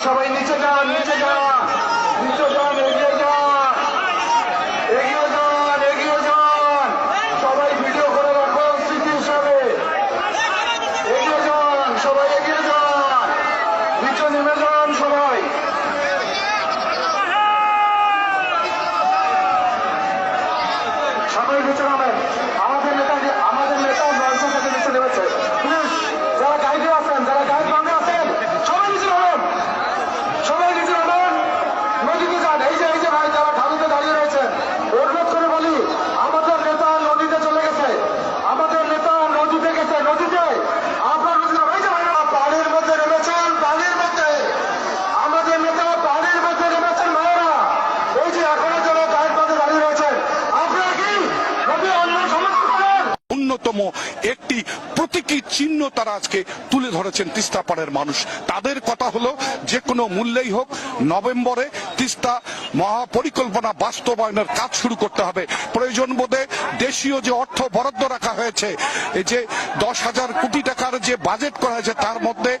সবাই নিচে যান নিচে যান নিচে যান অন্যতম একটি প্রতীকী চিহ্ন তারা আজকে তুলে ধরেছেন তিস্তা পাড়ের মানুষ। তাদের কথা হলো যে কোনো মূল্যেই হোক, নভেম্বরে তিস্তা মহাপরিকল্পনা বাস্তবায়নের কাজ শুরু করতে হবে। প্রয়োজন বোধে দেশীয় যে অর্থ বরাদ্দ রাখা হয়েছে, এই যে দশ হাজার কোটি টাকার যে বাজেট করা হয়েছে, তার মধ্যে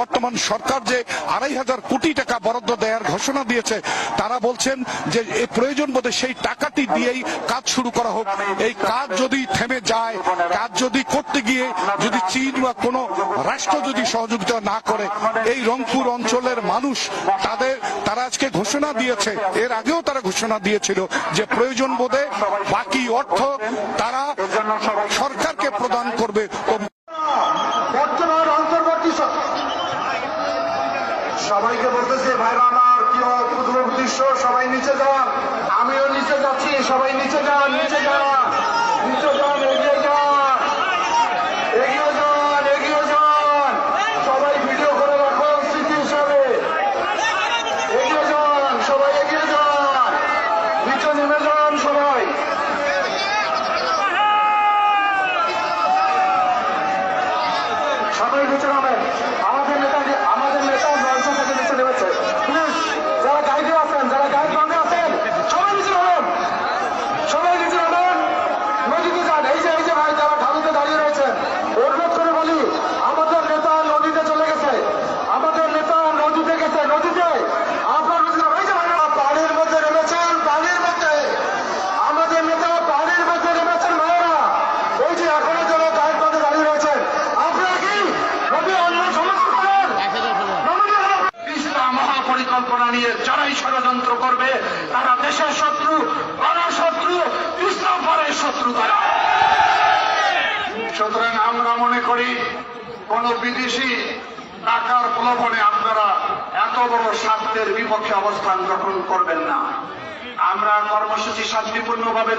বর্তমান সরকার যে আড়াই হাজার কোটি টাকা বরাদ্দ দেওয়ার ঘোষণা দিয়েছে, তারা বলছেন যে প্রয়োজন বোধে সেই টাকাটি দিয়েই কাজ শুরু করা হোক। এই কাজ যদি থেমে যায় কাজ যদি করতে গিয়ে যদি চীন বা কোনো রাষ্ট্র যদি সহযোগিতা না করে, এই রংপুর অঞ্চলের মানুষ তাদের, তারা আজকে ঘোষণা দিয়েছে, এর আগেও তারা ঘোষণা দিয়েছিল যে প্রয়োজন বোধে বাকি অর্থ তারা সরকারকে প্রদান করবে। সবাইকে বলতেছে, ভাইরা সবাই নিচে যান আমিও নিচে যাচ্ছি, সবাই নিচে যান নিচে যান। নিচে যান এগিয়ে যান এগিয়ে যান এগিয়ে যান সবাই ভিডিও করে রাখো স্মৃতি হিসাবে এগিয়ে যান সবাই মহাপরিকল্পনা নিয়ে যারাই ষড়যন্ত্র করবে, তারা দেশের শত্রু শত্রু ইসলাম পরের শত্রু তারা। সুতরাং আমরা মনে করি, কোন বিদেশি টাকার প্রলোভনে আপনারা এত বড় স্বার্থের বিপক্ষে অবস্থান গ্রহণ করবেন না। আমরা কর্মসূচি শান্তিপূর্ণভাবে